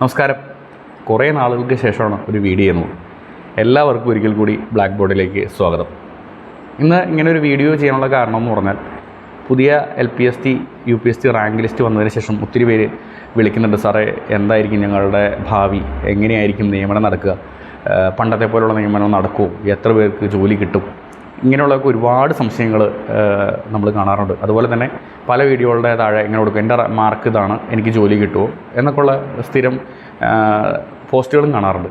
നമസ്കാരം. കുറേ നാളുകൾക്ക് ശേഷമാണ് ഒരു വീഡിയോ ചെയ്യുന്നത് എല്ലാവർക്കും ഒരിക്കൽ കൂടി ബ്ലാക്ക് ബോർഡിലേക്ക് സ്വാഗതം. ഇന്ന് ഇങ്ങനെ ഒരു വീഡിയോ ചെയ്യാനുള്ള കാരണം എന്ന് പറഞ്ഞാൽ പുതിയ L P S T U P S T rank list വന്നതിന് ശേഷം ഒത്തിരി പേര് വിളിക്കുന്നുണ്ട് സാറേ എന്തായിരിക്കും ഞങ്ങളുടെ ഭാവി? എങ്ങനെയായിരിക്കും നിയമനം നടക്കുക? പണ്ടത്തെ പോലുള്ള നിയമനം നടക്കുമോ? എത്ര പേർക്ക് ജോലി കിട്ടും? ഇങ്ങനെയുള്ളതൊക്കെ ഒരുപാട് സംശയങ്ങൾ നമ്മൾ കാണാറുണ്ട്. അതുപോലെ തന്നെ പല വീഡിയോകളുടെ താഴെ ഇങ്ങനെ കൊടുക്കും എന്റെ മാർക്ക് ഇതാണ് എനിക്ക് ജോലി കിട്ടുമോ എന്നൊക്കെയുള്ള സ്ഥിരം പോസ്റ്റുകളും കാണാറുണ്ട്.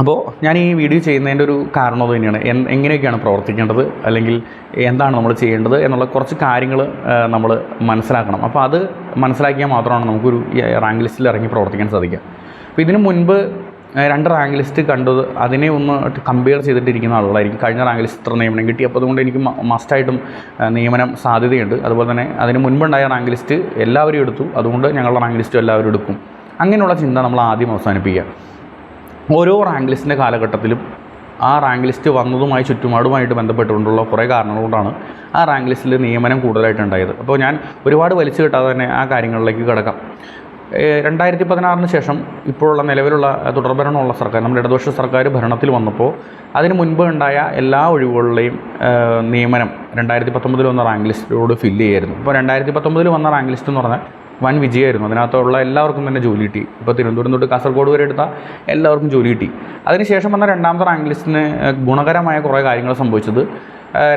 അപ്പോൾ ഞാൻ ഈ വീഡിയോ ചെയ്യുന്നതിന്റെ ഒരു കാരണം തന്നെയാണ്. എൻ എങ്ങനെയൊക്കെയാണ് പ്രവർത്തിക്കേണ്ടത്? അല്ലെങ്കിൽ എന്താണ് നമ്മൾ ചെയ്യേണ്ടത്? എന്നുള്ള കുറച്ച് കാര്യങ്ങൾ നമ്മൾ മനസ്സിലാക്കണം. അപ്പോൾ അത് മനസ്സിലാക്കിയാൽ മാത്രമാണ് നമുക്കൊരു റാങ്ക് ലിസ്റ്റിൽ ഇറങ്ങി പ്രവർത്തിക്കാൻ സാധിക്കുക. അപ്പോൾ ഇതിനു മുൻപ് രണ്ട് റാങ്ക് ലിസ്റ്റ് കണ്ടത് അതിനെ ഒന്ന് കമ്പയർ ചെയ്തിട്ടിരിക്കുന്ന ആളുകളായിരിക്കും. കഴിഞ്ഞ റാങ്ക് ലിസ്റ്റ് ഇത്ര നിയമനം കിട്ടി. അപ്പോൾ അതുകൊണ്ട് എനിക്ക് മസ്റ്റായിട്ടും നിയമനം സാധ്യതയുണ്ട്. അതുപോലെ തന്നെ അതിന് മുൻപുണ്ടായ റാങ്ക് ലിസ്റ്റ് എല്ലാവരും എടുത്തു. അതുകൊണ്ട് ഞങ്ങളുടെ റാങ്ക് ലിസ്റ്റും എല്ലാവരും എടുക്കും. അങ്ങനെയുള്ള ചിന്ത നമ്മൾ ആദ്യം അവസാനിപ്പിക്കുക. ഓരോ റാങ്ക് ലിസ്റ്റിന്റെ കാലഘട്ടത്തിലും ആ റാങ്ക് ലിസ്റ്റ് വന്നതുമായി ചുറ്റുപാടുമായിട്ട് ബന്ധപ്പെട്ടുകൊണ്ടുള്ള കുറേ കാരണങ്ങൾ കൊണ്ടാണ് ആ റാങ്ക് ലിസ്റ്റിൽ നിയമനം കൂടുതലായിട്ട് ഉണ്ടായത്. അപ്പോൾ ഞാൻ ഒരുപാട് വലിച്ചു കിട്ടാതെ തന്നെ ആ കാര്യങ്ങളിലേക്ക് കിടക്കാം. രണ്ടായിരത്തി പതിനാറിന് ശേഷം ഇപ്പോഴുള്ള നിലവിലുള്ള തുടർഭരണമുള്ള സർക്കാർ നമ്മുടെ ഇടതുപക്ഷ സർക്കാർ ഭരണത്തിൽ വന്നപ്പോൾ അതിന് മുൻപ് ഉണ്ടായ എല്ലാ ഒഴിവുകളുടെയും നിയമനം രണ്ടായിരത്തി പത്തൊമ്പതിൽ വന്ന റാങ്ക് ലിസ്റ്റിലോട് ഫില്ല് ചെയ്യായിരുന്നു. ഇപ്പോൾ രണ്ടായിരത്തി പത്തൊമ്പതിൽ വന്ന റാങ്ക് ലിസ്റ്റ് എന്ന് പറഞ്ഞാൽ വൻ വിജയമായിരുന്നു. അതിനകത്തുള്ള എല്ലാവർക്കും തന്നെ ജോലി കിട്ടി. ഇപ്പോൾ തിരുവനന്തപുരം തൊട്ട് കാസർഗോഡ് വരെ എടുത്ത എല്ലാവർക്കും ജോലി കിട്ടി. അതിനുശേഷം വന്ന രണ്ടാമത്തെ റാങ്ക് ലിസ്റ്റിന് ഗുണകരമായ കുറേ കാര്യങ്ങൾ സംഭവിച്ചത്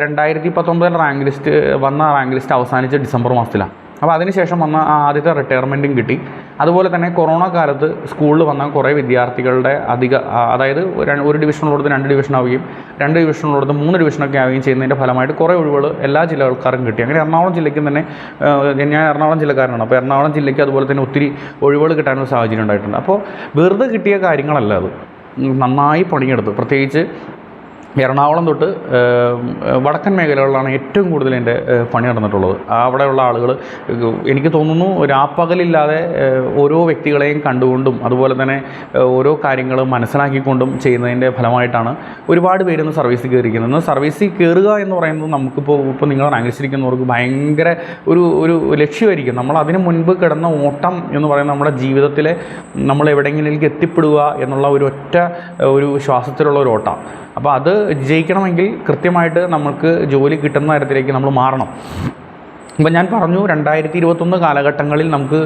രണ്ടായിരത്തി പത്തൊമ്പതിൽ റാങ്ക് ലിസ്റ്റ് വന്ന റാങ്ക് ലിസ്റ്റ് അവസാനിച്ച ഡിസംബർ മാസത്തിലാണ്. അപ്പോൾ അതിനുശേഷം വന്ന ആ ആദ്യത്തെ റിട്ടയർമെന്റും കിട്ടി. അതുപോലെ തന്നെ കൊറോണ കാലത്ത് സ്കൂളിൽ വന്ന കുറേ വിദ്യാർത്ഥികളുടെ അധിക അതായത് ഒരു ഒരു രണ്ട് ഡിവിഷൻ ആവുകയും രണ്ട് ഡിവിഷനുള്ളടത്ത് മൂന്ന് ഡിവിഷനൊക്കെ ആവുകയും ചെയ്യുന്നതിന്റെ ഫലമായിട്ട് കുറേ ഒഴിവുകൾ എല്ലാ ജില്ലകൾക്കാർക്കും കിട്ടി. അങ്ങനെ എറണാകുളം ജില്ലയ്ക്കും തന്നെ ഞാൻ എറണാകുളം ജില്ലക്കാരനാണ്. അപ്പോൾ എറണാകുളം ജില്ലയ്ക്ക് അതുപോലെ തന്നെ ഒത്തിരി ഒഴിവുകൾ കിട്ടാനൊരു സാഹചര്യം ഉണ്ടായിട്ടുണ്ട്. അപ്പോൾ വെറുതെ കിട്ടിയ കാര്യങ്ങളല്ല അത്. നന്നായി പണിയെടുത്ത്. പ്രത്യേകിച്ച് എറണാകുളം തൊട്ട് വടക്കൻ മേഖലകളിലാണ് ഏറ്റവും കൂടുതൽ എന്റെ പണി നടന്നിട്ടുള്ളത്. അവിടെയുള്ള ആളുകൾ എനിക്ക് തോന്നുന്നു രാപ്പകലില്ലാതെ ഓരോ വ്യക്തികളെയും കണ്ടുകൊണ്ടും അതുപോലെ തന്നെ ഓരോ കാര്യങ്ങൾ മനസ്സിലാക്കിക്കൊണ്ടും ചെയ്യുന്നതിന്റെ ഫലമായിട്ടാണ് ഒരുപാട് പേര് ഇന്ന് സർവീസിൽ കയറിയിരിക്കുന്നത്. ഇന്ന് സർവീസിൽ കയറുക എന്ന് പറയുന്നത് നമുക്കിപ്പോൾ ഇപ്പോൾ നിങ്ങൾ റാങ്ക് ലിസ്റ്റിരിക്കുന്നവർക്ക് ഭയങ്കര ഒരു ഒരു ലക്ഷ്യമായിരിക്കും. നമ്മൾ അതിന് മുൻപ് കിടന്ന ഓട്ടം എന്ന് പറയുന്നത് നമ്മുടെ ജീവിതത്തിലെ നമ്മൾ എവിടെയെങ്കിലും എത്തിപ്പെടുക എന്നുള്ള ഒരു ഒറ്റ ഒരു ശ്വാസത്തിലുള്ള ഒരു ഓട്ടം. അപ്പോൾ അത് ജയിക്കണമെങ്കിൽ കൃത്യമായിട്ട് നമുക്ക് ജോലി കിട്ടുന്ന തരത്തിലേക്ക് നമ്മൾ മാറണം. ഇപ്പം ഞാൻ പറഞ്ഞു രണ്ടായിരത്തി ഇരുപത്തൊന്ന് കാലഘട്ടങ്ങളിൽ നമുക്ക്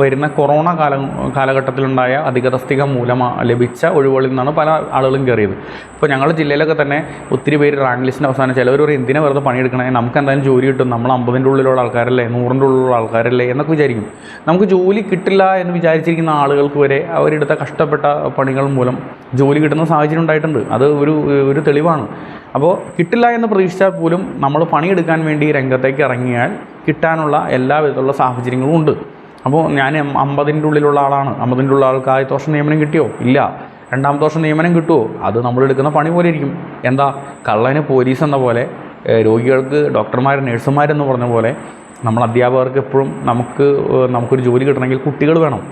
വരുന്ന കൊറോണ കാല കാലഘട്ടത്തിലുണ്ടായ അധികതസ്തിക മൂലം ലഭിച്ച ഒഴിവുകളിൽ നിന്നാണ് പല ആളുകളും കയറിയത്. ഇപ്പോൾ ഞങ്ങളുടെ ജില്ലയിലൊക്കെ തന്നെ ഒത്തിരി പേര് റാങ്ക് ലിസ്റ്റിന്റെ അവസാനം ചിലവർ ഒരു എന്തിനാ വെറുതെ പണിയെടുക്കണേ? നമുക്ക് എന്തായാലും ജോലി കിട്ടും. നമ്മൾ അമ്പതിന്റെ ഉള്ളിലുള്ള ആൾക്കാരല്ലേ നൂറിന്റെ ഉള്ളിലുള്ള ആൾക്കാരല്ലേ എന്നൊക്കെ വിചാരിക്കും. നമുക്ക് ജോലി കിട്ടില്ല എന്ന് വിചാരിച്ചിരിക്കുന്ന ആളുകൾക്ക് വരെ അവരെടുത്ത കഷ്ടപ്പെട്ട പണികൾ മൂലം ജോലി കിട്ടുന്ന സാഹചര്യം ഉണ്ടായിട്ടുണ്ട്. അത് ഒരു ഒരു തെളിവാണ്. അപ്പോൾ കിട്ടില്ല എന്ന് പ്രതീക്ഷിച്ചാൽ പോലും നമ്മൾ പണിയെടുക്കാൻ വേണ്ടി രംഗത്തേക്ക് ഇറങ്ങിയാൽ കിട്ടാനുള്ള എല്ലാ വിധത്തിലുള്ള സാഹചര്യങ്ങളും ഉണ്ട്. അപ്പോൾ ഞാൻ അമ്പതിന്റെ ഉള്ളിലുള്ള ആളാണ്. അമ്പതിന്റെ ഉള്ള ആൾക്ക് ആദ്യത്തെ വർഷം നിയമനം കിട്ടിയോ? ഇല്ല. രണ്ടാമത്തെ വർഷം നിയമനം കിട്ടുമോ അത് നമ്മൾ എടുക്കുന്ന പണി പോലെ ഇരിക്കും. എന്താ? കള്ളന് പോലീസ് എന്ന പോലെ രോഗികൾക്ക് ഡോക്ടർമാർ നഴ്സുമാരെന്ന് പറഞ്ഞ പോലെ നമ്മൾ അധ്യാപകർക്ക് എപ്പോഴും നമുക്ക് നമുക്കൊരു ജോലി കിട്ടണമെങ്കിൽ കുട്ടികൾ വേണം.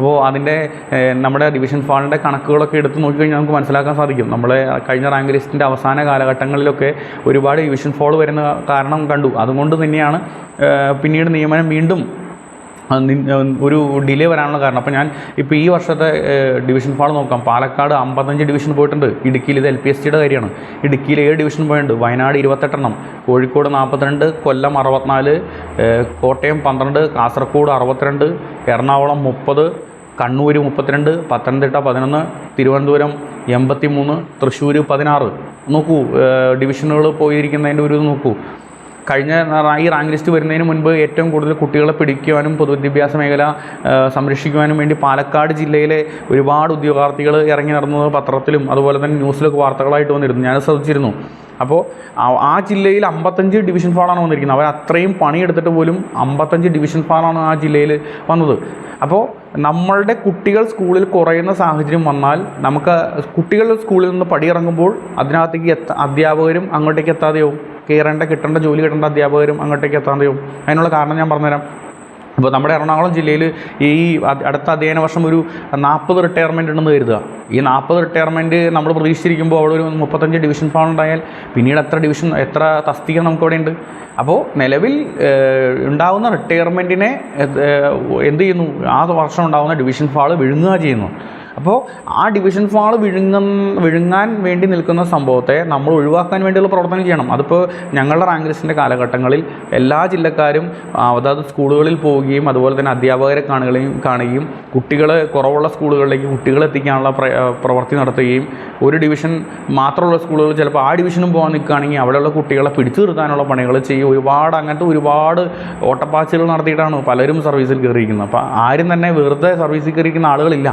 അപ്പോൾ അതിന്റെ നമ്മുടെ ഡിവിഷൻ ഫാളിന്റെ കണക്കുകളൊക്കെ എടുത്ത് നോക്കിക്കഴിഞ്ഞാൽ നമുക്ക് മനസ്സിലാക്കാൻ സാധിക്കും. നമ്മളെ കഴിഞ്ഞ റാങ്ക് ലിസ്റ്റിന്റെ അവസാന കാലഘട്ടങ്ങളിലൊക്കെ ഒരുപാട് ഡിവിഷൻ ഫോൾ വരുന്ന കാരണം കണ്ടു. അതുകൊണ്ട് തന്നെയാണ് പിന്നീട് നിയമനം വീണ്ടും ഒരു ഡിലേ വരാനുള്ള കാരണം. അപ്പോൾ ഞാൻ ഇപ്പോൾ ഈ വർഷത്തെ ഡിവിഷൻ ഫാൾ നോക്കാം. പാലക്കാട് അമ്പത്തഞ്ച് ഡിവിഷൻ പോയിട്ടുണ്ട്. ഇടുക്കിയിൽ ഇത് എൽ പി എസ് ടിയുടെ കാര്യമാണ്. ഇടുക്കിയിൽ ഏഴ് ഡിവിഷൻ പോയിട്ടുണ്ട്. വയനാട് ഇരുപത്തെട്ടെണ്ണം. കോഴിക്കോട് നാൽപ്പത്തിരണ്ട് കൊല്ലം അറുപത്തിനാല്. കോട്ടയം പന്ത്രണ്ട്. കാസർഗോഡ് അറുപത്തിരണ്ട്. എറണാകുളം മുപ്പത്. കണ്ണൂർ മുപ്പത്തിരണ്ട് പത്തനംതിട്ട പതിനൊന്ന് തിരുവനന്തപുരം എൺപത്തി മൂന്ന് തൃശ്ശൂർ പതിനാറ്. നോക്കൂ ഡിവിഷനുകൾ പോയിരിക്കുന്നതിന്റെ ഒരു ഇത് നോക്കൂ. കഴിഞ്ഞ ഈ റാങ്ക് ലിസ്റ്റ് വരുന്നതിന് മുൻപ് ഏറ്റവും കൂടുതൽ കുട്ടികളെ പിടിക്കുവാനും പൊതുവിദ്യാഭ്യാസ മേഖല സംരക്ഷിക്കുവാനും വേണ്ടി പാലക്കാട് ജില്ലയിലെ ഒരുപാട് ഉദ്യോഗാർത്ഥികൾ ഇറങ്ങി നടന്നത് പത്രത്തിലും അതുപോലെ തന്നെ ന്യൂസിലൊക്കെ വാർത്തകളായിട്ട് വന്നിരുന്നു. ഞാൻ ശ്രദ്ധിച്ചിരുന്നു. അപ്പോൾ ആ- ജില്ലയിൽ അമ്പത്തഞ്ച് ഡിവിഷൻ ഫാളാണ് വന്നിരിക്കുന്നത്. അവർ അത്രയും പണിയെടുത്തിട്ട് പോലും അമ്പത്തഞ്ച് ഡിവിഷൻ ഫാളാണ് ആ ജില്ലയിൽ വന്നത്. അപ്പോൾ നമ്മളുടെ കുട്ടികൾ സ്കൂളിൽ കുറയുന്ന സാഹചര്യം വന്നാൽ നമുക്ക് കുട്ടികൾ സ്കൂളിൽ നിന്ന് പടിയിറങ്ങുമ്പോൾ അതിനകത്തേക്ക് എത്ത അധ്യാപകരും അങ്ങോട്ടേക്ക് എത്താതെയാവും. കയറേണ്ട കിട്ടേണ്ട ജോലി കിട്ടേണ്ട അധ്യാപകരും അങ്ങോട്ടേക്ക് എത്താതെയാവും. അതിനുള്ള കാരണം ഞാൻ പറഞ്ഞുതരാം. അപ്പോൾ നമ്മുടെ എറണാകുളം ജില്ലയിൽ ഈ അടുത്ത അധ്യയന വർഷം ഒരു നാൽപ്പത് റിട്ടയർമെന്റ് ഉണ്ടെന്ന് കരുതുക. ഈ നാൽപ്പത് റിട്ടയർമെന്റ് നമ്മൾ പ്രതീക്ഷിച്ചിരിക്കുമ്പോൾ അവിടെ ഒരു മുപ്പത്തഞ്ച് ഡിവിഷൻ ഫോൺ ഉണ്ടായാൽ പിന്നീട് എത്ര ഡിവിഷൻ എത്ര തസ്തിക നമുക്കവിടെ ഉണ്ട് അപ്പോൾ നിലവിൽ ഉണ്ടാകുന്ന റിട്ടയർമെന്റിനെ എന്ത് ചെയ്യുന്നു? ആ വർഷം ഉണ്ടാകുന്ന ഡിവിഷൻ ഫാൾ വിഴുങ്ങുക ചെയ്യുന്നു. അപ്പോൾ ആ ഡിവിഷൻ ഫാൾ വിഴുങ്ങ വിഴുങ്ങാൻ വേണ്ടി നിൽക്കുന്ന സംഭവത്തെ നമ്മൾ ഒഴിവാക്കാൻ വേണ്ടിയുള്ള പ്രവർത്തനം ചെയ്യണം. അതിപ്പോൾ ഞങ്ങളുടെ റാങ്ക് ലിസ്റ്റിന്റെ കാലഘട്ടങ്ങളിൽ എല്ലാ ജില്ലക്കാരും അതായത് സ്കൂളുകളിൽ പോവുകയും അതുപോലെ തന്നെ അധ്യാപകരെ കാണുകയും കാണുകയും കുട്ടികളെ കുറവുള്ള സ്കൂളുകളിലേക്ക് കുട്ടികളെ എത്തിക്കാനുള്ള പ്ര പ്രവൃത്തി നടത്തുകയും ഒരു ഡിവിഷൻ മാത്രമുള്ള സ്കൂളുകൾ ചിലപ്പോൾ ആ ഡിവിഷനും പോകാൻ നിൽക്കുകയാണെങ്കിൽ അവിടെയുള്ള കുട്ടികളെ പിടിച്ചു നിർത്താനുള്ള പണികൾ ചെയ്യും. ഒരുപാട് അങ്ങനത്തെ ഒരുപാട് ഓട്ടപ്പാച്ചുകൾ നടത്തിയിട്ടാണ് പലരും സർവീസിൽ കയറിയിരിക്കുന്നത്. അപ്പോൾ ആരും തന്നെ വെറുതെ സർവീസിൽ കയറിയിരിക്കുന്ന ആളുകളില്ല.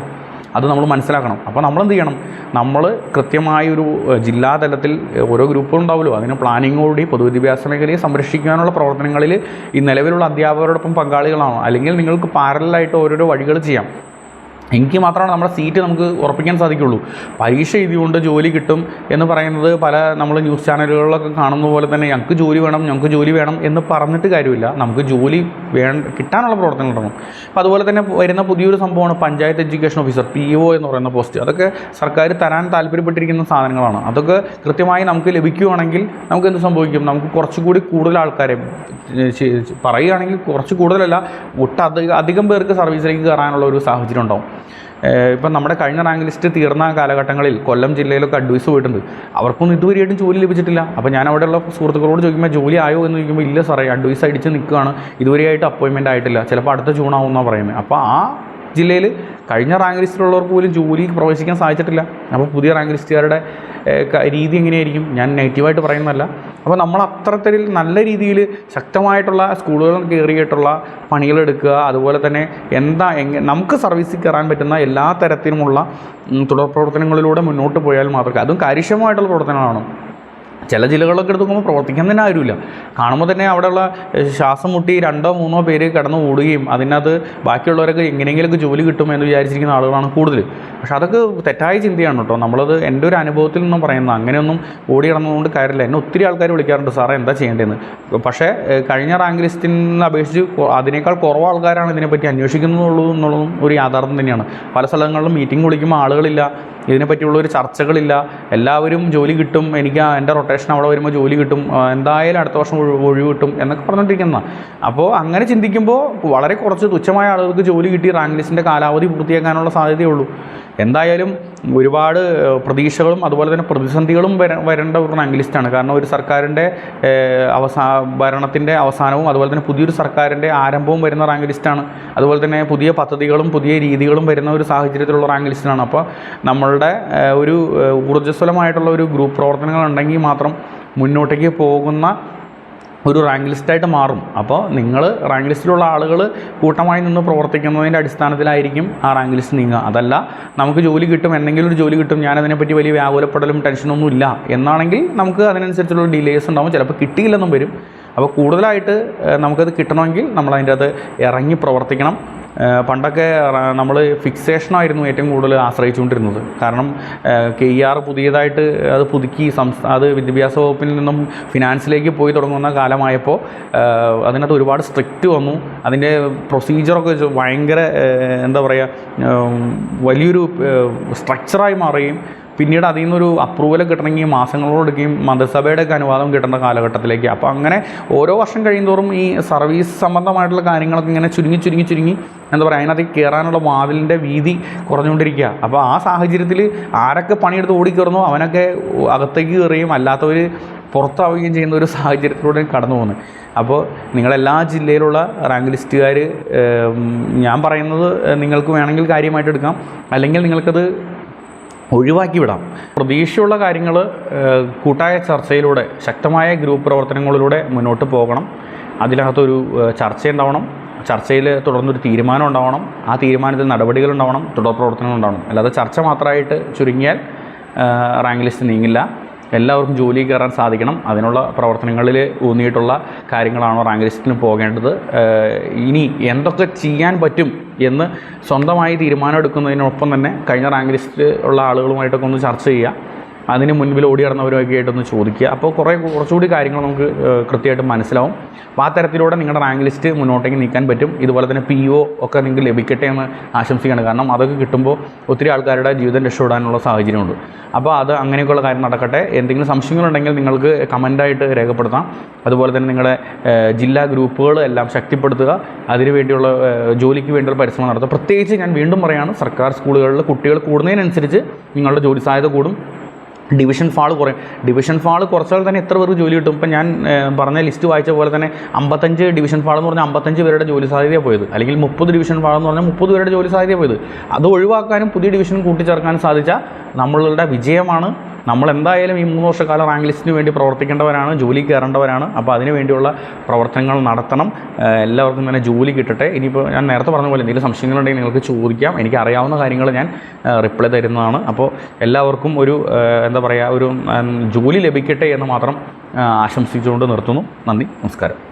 അത് നമ്മൾ മനസ്സിലാക്കണം. അപ്പോൾ നമ്മൾ എന്ത് ചെയ്യണം? നമ്മൾ കൃത്യമായൊരു ജില്ലാതലത്തിൽ ഓരോ ഗ്രൂപ്പും ഉണ്ടാവുമല്ലോ. അതിന് പ്ലാനിങ്ങോടി പൊതുവിദ്യാഭ്യാസ മേഖലയെ സംരക്ഷിക്കാനുള്ള പ്രവർത്തനങ്ങളിൽ ഈ നിലവിലുള്ള അധ്യാപകരോടൊപ്പം പങ്കാളികളാണോ അല്ലെങ്കിൽ നിങ്ങൾക്ക് പാരലായിട്ട് ഓരോരോ വഴികൾ ചെയ്യാം. എനിക്ക് മാത്രമാണ് നമ്മുടെ സീറ്റ് നമുക്ക് ഉറപ്പിക്കാൻ സാധിക്കുള്ളൂ. പരീക്ഷ എഴുതിയുകൊണ്ട് ജോലി കിട്ടും എന്ന് പറയുന്നത് പല നമ്മൾ ന്യൂസ് ചാനലുകളിലൊക്കെ കാണുന്ന പോലെ തന്നെ ഞങ്ങൾക്ക് ജോലി വേണം ഞങ്ങൾക്ക് ജോലി വേണം എന്ന് പറഞ്ഞിട്ട് കാര്യമില്ല. നമുക്ക് ജോലി വേണ്ട കിട്ടാനുള്ള പ്രവർത്തനങ്ങൾ തുടങ്ങും അപ്പോൾ അതുപോലെ തന്നെ വരുന്ന പുതിയൊരു സംഭവമാണ് panchayat education officer P O എന്ന് പറയുന്ന പോസ്റ്റ് അതൊക്കെ സർക്കാർ തരാൻ താല്പര്യപ്പെട്ടിരിക്കുന്ന സാധനങ്ങളാണ്. അതൊക്കെ കൃത്യമായി നമുക്ക് ലഭിക്കുകയാണെങ്കിൽ നമുക്ക് എന്ത് സംഭവിക്കും? നമുക്ക് കുറച്ചുകൂടി കൂടുതൽ ആൾക്കാരെ പറയുകയാണെങ്കിൽ കുറച്ച് കൂടുതലല്ല ഒട്ടധികം അധികം പേർക്ക് സർവീസിലേക്ക് കയറാനുള്ള ഒരു സാഹചര്യം ഉണ്ടാവും. ഏഹ് ഇപ്പം നമ്മുടെ കഴിഞ്ഞ റാങ്ക് ലിസ്റ്റ് തീർന്ന കാലഘട്ടങ്ങളിൽ കൊല്ലം ജില്ലയിലൊക്കെ അഡ്വൈസ് പോയിട്ടുണ്ട്. അവർക്കൊന്നും ഇതുവരെയായിട്ടും ജോലി ലഭിച്ചിട്ടില്ല. അപ്പോൾ ഞാൻ അവിടെയുള്ള സുഹൃത്തുക്കളോട് ചോദിക്കുമ്പോൾ ജോലി ആയോ എന്ന് ചോദിക്കുമ്പോൾ ഇല്ല സാറേ അഡ്വൈസ് അടിച്ച് നിൽക്കുകയാണ്. ഇതുവരെയായിട്ട് അപ്പോയിൻമെന്റ് ആയിട്ടില്ല. ചിലപ്പോൾ അടുത്ത ജൂൺ ആവുമെന്നാണ് പറയുന്നത്. അപ്പോൾ ആ ജില്ലയിൽ കഴിഞ്ഞ റാങ്ക് ലിസ്റ്റിലുള്ളവർക്ക് പോലും ജോലിക്ക് പ്രവേശിക്കാൻ സാധിച്ചിട്ടില്ല. അപ്പോൾ പുതിയ റാങ്ക് ലിസ്റ്റുകാരുടെ രീതി എങ്ങനെയായിരിക്കും? ഞാൻ നെഗറ്റീവായിട്ട് പറയുന്നതല്ല. അപ്പോൾ നമ്മൾ അത്തരത്തിൽ നല്ല രീതിയിൽ ശക്തമായിട്ടുള്ള സ്കൂളുകൾ കയറിയിട്ടുള്ള പണികളെടുക്കുക അതുപോലെ തന്നെ എന്താ എങ്ങനെ നമുക്ക് സർവീസിൽ കയറാൻ പറ്റുന്ന എല്ലാ തരത്തിലുമുള്ള തുടർ പ്രവർത്തനങ്ങളിലൂടെ മുന്നോട്ട് പോയാൽ മാത്രമേ അതും കാര്യക്ഷമമായിട്ടുള്ള പ്രവർത്തനങ്ങളാണ്? ചില ജില്ലകളൊക്കെ എടുത്ത് നോക്കുമ്പോൾ പ്രവർത്തിക്കാൻ തന്നെ ആരുമില്ല. കാണുമ്പോൾ തന്നെ അവിടെയുള്ള ശ്വാസം മുട്ടി രണ്ടോ മൂന്നോ പേര് കടന്നു ഓടുകയും അതിനകത്ത് ബാക്കിയുള്ളവരൊക്കെ എങ്ങനെയെങ്കിലുമൊക്കെ ജോലി കിട്ടും എന്ന് വിചാരിച്ചിരിക്കുന്ന ആളുകളാണ് കൂടുതൽ. പക്ഷെ അതൊക്കെ തെറ്റായ ചിന്തയാണ് കേട്ടോ. നമ്മളത് എന്റെ ഒരു അനുഭവത്തിൽ നിന്നും പറയുന്നത്. അങ്ങനെയൊന്നും ഓടി കിടന്നതുകൊണ്ട് കാര്യമില്ല. എന്നെ ഒത്തിരി ആൾക്കാർ വിളിക്കാറുണ്ട് സാറേ എന്താ ചെയ്യേണ്ടതെന്ന്? പക്ഷേ കഴിഞ്ഞ റാങ്ക് ലിസ്റ്റിൽ നിന്ന് അപേക്ഷിച്ച് അതിനേക്കാൾ കുറവ് ആൾക്കാരാണ് ഇതിനെപ്പറ്റി അന്വേഷിക്കുന്നുള്ളൂ എന്നുള്ളതും ഒരു യാഥാർത്ഥ്യം തന്നെയാണ്. പല സ്ഥലങ്ങളിലും മീറ്റിംഗ് വിളിക്കുമ്പോൾ ആളുകളില്ല ഇതിനെപ്പറ്റിയുള്ള ഒരു ചർച്ചകളില്ല. എല്ലാവരും ജോലി കിട്ടും എനിക്ക് എന്റെ റൊട്ടേഷൻ അവിടെ വരുമ്പോൾ ജോലി കിട്ടും എന്തായാലും അടുത്ത വർഷം ഒഴി- ഒഴിവ് കിട്ടും എന്നൊക്കെ പറഞ്ഞുകൊണ്ടിരിക്കുന്ന അപ്പോൾ അങ്ങനെ ചിന്തിക്കുമ്പോൾ വളരെ കുറച്ച് തുച്ഛമായ ആളുകൾക്ക് ജോലി കിട്ടി റാങ്ക് ലിസ്റ്റിന്റെ കാലാവധി പൂർത്തിയാക്കാനുള്ള സാധ്യതയുള്ളൂ എന്തായാലും ഒരുപാട് പ്രതീക്ഷകളും അതുപോലെ തന്നെ പ്രതിസന്ധികളും വര വരേണ്ട ഒരു റാങ്ക് കാരണം ഒരു സർക്കാരിന്റെ അവസാ ഭരണത്തിന്റെ അവസാനവും അതുപോലെ തന്നെ പുതിയൊരു സർക്കാരിന്റെ ആരംഭവും വരുന്ന റാങ്ക് ലിസ്റ്റാണ് അതുപോലെ തന്നെ പുതിയ പദ്ധതികളും പുതിയ രീതികളും വരുന്ന ഒരു സാഹചര്യത്തിലുള്ള റാങ്ക് ലിസ്റ്റാണ് അപ്പോൾ നമ്മളുടെ ഒരു ഊർജസ്വലമായിട്ടുള്ള ഒരു ഗ്രൂപ്പ് പ്രവർത്തനങ്ങൾ ഉണ്ടെങ്കിൽ മാത്രം മുന്നോട്ടേക്ക് പോകുന്ന ഒരു റാങ്ക് ലിസ്റ്റായിട്ട് മാറും. അപ്പോൾ നിങ്ങൾ റാങ്ക് ലിസ്റ്റിലുള്ള ആളുകൾ കൂട്ടമായി നിന്ന് പ്രവർത്തിക്കുന്നതിന്റെ അടിസ്ഥാനത്തിലായിരിക്കും ആ റാങ്ക് ലിസ്റ്റ് നീങ്ങുക. അതല്ല നമുക്ക് ജോലി കിട്ടും എന്തെങ്കിലും ഒരു ജോലി കിട്ടും ഞാൻ അതിനെപ്പറ്റി വലിയ വ്യാകുലപ്പെടലും ടെൻഷനൊന്നും ഇല്ല. എന്നാണെങ്കിൽ നമുക്ക് അതിനനുസരിച്ചുള്ള ഡിലേസ് ഉണ്ടാവും. ചിലപ്പോൾ കിട്ടിയില്ലെന്നും വരും. അപ്പോൾ കൂടുതലായിട്ട് നമുക്കത് കിട്ടണമെങ്കിൽ നമ്മൾ അതിന്റെ അത് ഇറങ്ങി പ്രവർത്തിക്കണം. പണ്ടൊക്കെ നമ്മൾ ഫിക്സേഷനായിരുന്നു ഏറ്റവും കൂടുതൽ ആശ്രയിച്ചുകൊണ്ടിരുന്നത്. കാരണം കെ ഇ ആർ പുതിയതായിട്ട് അത് പുതുക്കി സംസ്ഥാന അത് വിദ്യാഭ്യാസ വകുപ്പിൽ നിന്നും ഫിനാൻസിലേക്ക് പോയി തുടങ്ങുന്ന കാലമായപ്പോൾ അതിനകത്ത് ഒരുപാട് സ്ട്രിക്റ്റ് വന്നു. അതിന്റെ പ്രൊസീജിയറൊക്കെ ഭയങ്കര എന്താ പറയുക വലിയൊരു സ്ട്രക്ചറായി മാറുകയും പിന്നീട് അതിൽ നിന്നൊരു അപ്രൂവൽ കിട്ടണമെങ്കിൽ മാസങ്ങളോടെടുക്കുകയും മന്ത്രിസഭയുടെ ഒക്കെ അനുവാദം കിട്ടേണ്ട കാലഘട്ടത്തിലേക്ക്. അപ്പോൾ അങ്ങനെ ഓരോ വർഷം കഴിയുന്തോറും ഈ സർവീസ് സംബന്ധമായിട്ടുള്ള കാര്യങ്ങളൊക്കെ ഇങ്ങനെ ചുരുങ്ങി ചുരുങ്ങി ചുരുങ്ങി എന്താ പറയുക അതിനകത്ത് കയറാനുള്ള വാതിലിന്റെ വീതി കുറഞ്ഞുകൊണ്ടിരിക്കുക. അപ്പോൾ ആ സാഹചര്യത്തിൽ ആരൊക്കെ പണിയെടുത്ത് ഓടിക്കയറുന്നോ അവനൊക്കെ അകത്തേക്ക് കയറുകയും അല്ലാത്തവർ പുറത്താവുകയും ചെയ്യുന്ന ഒരു സാഹചര്യത്തിലൂടെ കടന്നു പോകുന്നത് അപ്പോൾ നിങ്ങളെല്ലാ ജില്ലയിലുള്ള റാങ്ക് ലിസ്റ്റുകാർ ഞാൻ പറയുന്നത് നിങ്ങൾക്ക് വേണമെങ്കിൽ കാര്യമായിട്ട് എടുക്കാം. അല്ലെങ്കിൽ നിങ്ങൾക്കത് ഒഴിവാക്കി വിടാം പ്രതീക്ഷയുള്ള കാര്യങ്ങൾ കൂട്ടായ ചർച്ചയിലൂടെ ശക്തമായ ഗ്രൂപ്പ് പ്രവർത്തനങ്ങളിലൂടെ മുന്നോട്ട് പോകണം. അതിനകത്തൊരു ചർച്ച ഉണ്ടാവണം ചർച്ചയിൽ തുടർന്നൊരു തീരുമാനം ഉണ്ടാവണം. ആ തീരുമാനത്തിൽ നടപടികൾ ഉണ്ടാവണം. തുടർ പ്രവർത്തനങ്ങൾ ഉണ്ടാവണം. അല്ലാതെ ചർച്ച മാത്രമായിട്ട് ചുരുങ്ങിയാൽ റാങ്ക് ലിസ്റ്റ് നീങ്ങില്ല. എല്ലാവർക്കും ജോലി കയറാൻ സാധിക്കണം. അതിനുള്ള പ്രവർത്തനങ്ങളിൽ ഊന്നിയിട്ടുള്ള കാര്യങ്ങളാണോ റാങ്ക് ലിസ്റ്റിന് പോകേണ്ടത്? ഇനി എന്തൊക്കെ ചെയ്യാൻ പറ്റും എന്ന് സ്വന്തമായി തീരുമാനം എടുക്കുന്നതിനൊപ്പം തന്നെ കഴിഞ്ഞ റാങ്ക് ലിസ്റ്റിൽ ഉള്ള ആളുകളുമായിട്ടൊക്കെ ഒന്ന് ചർച്ച ചെയ്യുക. അതിന് മുൻപിൽ ഓടി നടന്നവരുമൊക്കെ ആയിട്ടൊന്ന് ചോദിക്കുക. അപ്പോൾ കുറേ കുറച്ചുകൂടി കാര്യങ്ങൾ നമുക്ക് കൃത്യമായിട്ട് മനസ്സിലാവും. അപ്പോൾ ആ തരത്തിലൂടെ നിങ്ങളുടെ റാങ്ക് ലിസ്റ്റ് മുന്നോട്ടേക്ക് നീക്കാൻ പറ്റും. ഇതുപോലെ തന്നെ പി ഒ ഒക്കെ നിങ്ങൾക്ക് ലഭിക്കട്ടെ എന്ന് ആശംസിക്കുകയാണ്. കാരണം അതൊക്കെ കിട്ടുമ്പോൾ ഒത്തിരി ആൾക്കാരുടെ ജീവിതം രക്ഷപ്പെടാനുള്ള സാഹചര്യമുണ്ട്. അപ്പോൾ അത് അങ്ങനെയൊക്കെയുള്ള കാര്യം നടക്കട്ടെ. എന്തെങ്കിലും സംശയങ്ങളുണ്ടെങ്കിൽ നിങ്ങൾക്ക് കമന്റായിട്ട് രേഖപ്പെടുത്താം. അതുപോലെ തന്നെ നിങ്ങളുടെ ജില്ലാ ഗ്രൂപ്പുകൾ എല്ലാം ശക്തിപ്പെടുത്തുക. അതിനു വേണ്ടിയുള്ള ജോലിക്ക് വേണ്ടിയുള്ള പരിശ്രമം നടത്തുക. പ്രത്യേകിച്ച് ഞാൻ വീണ്ടും പറയാണ് സർക്കാർ സ്കൂളുകളിൽ കുട്ടികൾ കൂടുന്നതിനനുസരിച്ച് നിങ്ങളുടെ ജോലി സാധ്യത കൂടും. ഡിവിഷൻ ഫാൾ കുറയും. ഡിവിഷൻ ഫാൾ കുറച്ചാൽ തന്നെ എത്ര പേർക്ക് ജോലി കിട്ടും? ഇപ്പം ഞാൻ പറഞ്ഞ ലിസ്റ്റ് വായിച്ച പോലെ തന്നെ അമ്പത്തഞ്ച് ഡിവിഷൻ ഫാൾ എന്ന് പറഞ്ഞാൽ അമ്പത്തഞ്ച് പേരുടെ ജോലി സാധ്യത പോയത്. അല്ലെങ്കിൽ മുപ്പത് ഡിവിഷൻ ഫാൾ എന്ന് പറഞ്ഞാൽ മുപ്പത് പേരുടെ ജോലി സാധ്യത പോയത്. അത് ഒഴിവാക്കാനും പുതിയ ഡിവിഷൻ കൂട്ടിച്ചേർക്കാനും സാധിച്ച നമ്മളുടെ വിജയമാണ്. നമ്മൾ എന്തായാലും ഈ മൂന്ന് വർഷക്കാലം റാങ്ക് ലിസ്റ്റിന് വേണ്ടി പ്രവർത്തിക്കേണ്ടവരാണ് ജോലി കയറേണ്ടവരാണ്. അപ്പോൾ അതിന് വേണ്ടിയുള്ള പ്രവർത്തനങ്ങൾ നടത്തണം. എല്ലാവർക്കും തന്നെ ജോലി കിട്ടട്ടെ. ഇനിയിപ്പോൾ ഞാൻ നേരത്തെ പറഞ്ഞ പോലെ എന്തെങ്കിലും സംശയങ്ങളുണ്ടെങ്കിൽ നിങ്ങൾക്ക് ചോദിക്കാം. എനിക്ക് അറിയാവുന്ന കാര്യങ്ങൾ ഞാൻ റിപ്ലൈ തരുന്നതാണ്. അപ്പോൾ എല്ലാവർക്കും ഒരു എന്താ പറയുക ഒരു ജോലി ലഭിക്കട്ടെ എന്ന് മാത്രം ആശംസിച്ചുകൊണ്ട് നിർത്തുന്നു. നന്ദി. നമസ്കാരം.